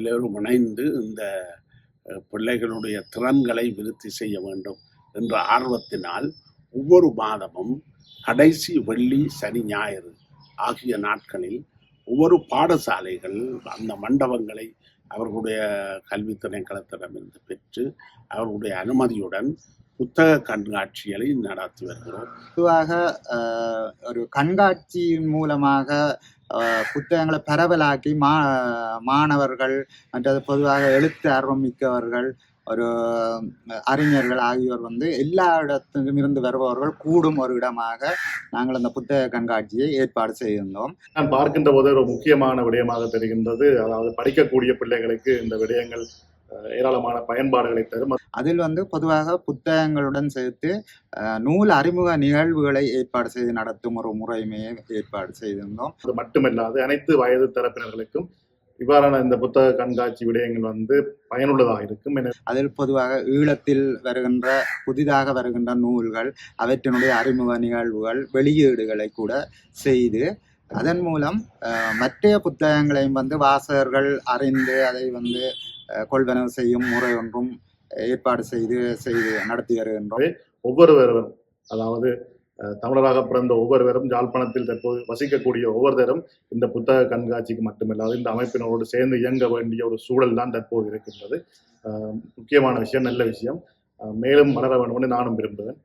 எல்லோரும் இணைந்து இந்த பிள்ளைகளுடைய திறன்களை விருத்தி செய்ய வேண்டும் என்ற ஆர்வத்தினால் ஒவ்வொரு மாதமும் கடைசி வெள்ளி சனி ஞாயிறு ஆகிய நாட்களில் ஒவ்வொரு பாடசாலைகள் அந்த மண்டபங்களை அவர்களுடைய கல்வி திணைக்களத்திடமிருந்து பெற்று அவர்களுடைய அனுமதியுடன் புத்தக கண்காட்சிகளை நடத்தி வருகிறோம். பொதுவாக ஒரு கண்காட்சியின் மூலமாக புத்தகங்களை பரவலாக்கி மா மாணவர்கள் மற்றது பொதுவாக எழுத்து ஆர்வம் மிக்கவர்கள் ஒரு அறிஞர்கள் ஆகியோர் வந்து எல்லா இடத்திலும் இருந்து வருபவர்கள் கூடும் ஒரு இடமாக நாங்கள் அந்த புத்தக கண்காட்சியை ஏற்பாடு செய்திருந்தோம். நான் பார்க்கின்ற போது ஒரு முக்கியமான விடயமாக தெரிகின்றது. அதாவது படிக்கக்கூடிய பிள்ளைகளுக்கு இந்த விடயங்கள் ஏராளமான பயன்பாடுகளை தரும். அதில் வந்து பொதுவாக புத்தகங்களுடன் சேர்த்து நூல் அறிமுக நிகழ்வுகளை ஏற்பாடு செய்து நடத்தும் ஒரு முறைமையை ஏற்பாடு செய்திருந்தோம். அது மட்டுமல்லாது அனைத்து வயது தரப்பினர்களுக்கும் இவ்வாறான இந்த புத்தக கண்காட்சி விடயங்கள் வந்து பயனுள்ளதாக இருக்கும். என அதில் பொதுவாக ஈழத்தில் வருகின்ற புதிதாக வருகின்ற நூல்கள் அவற்றினுடைய அறிமுக நிகழ்வுகள் வெளியீடுகளை கூட செய்து அதன் மூலம் அஹ், மற்றைய புத்தகங்களையும் வந்து வாசகர்கள் அறிந்து அதை வந்து கொள்வனவு செய்யும் முறை ஒன்றும் ஏற்பாடு செய்து செய்து நடத்தி வருகின்றோம் ஒவ்வொருவரும் அதாவது தமிழராக பிறந்த ஒவ்வொருவரும் யாழ்ப்பாணத்தில் தற்போது வசிக்கக்கூடிய ஒவ்வொருத்தரும் இந்த புத்தக கண்காட்சிக்கு மட்டுமில்லாது இந்த அமைப்பினரோடு சேர்ந்து இயங்க வேண்டிய ஒரு சூழல் தான் தற்போது இருக்கின்றது. முக்கியமான விஷயம் நல்ல விஷயம். மேலும் வளர வேண்டும் என்று நானும் விரும்புகிறேன்.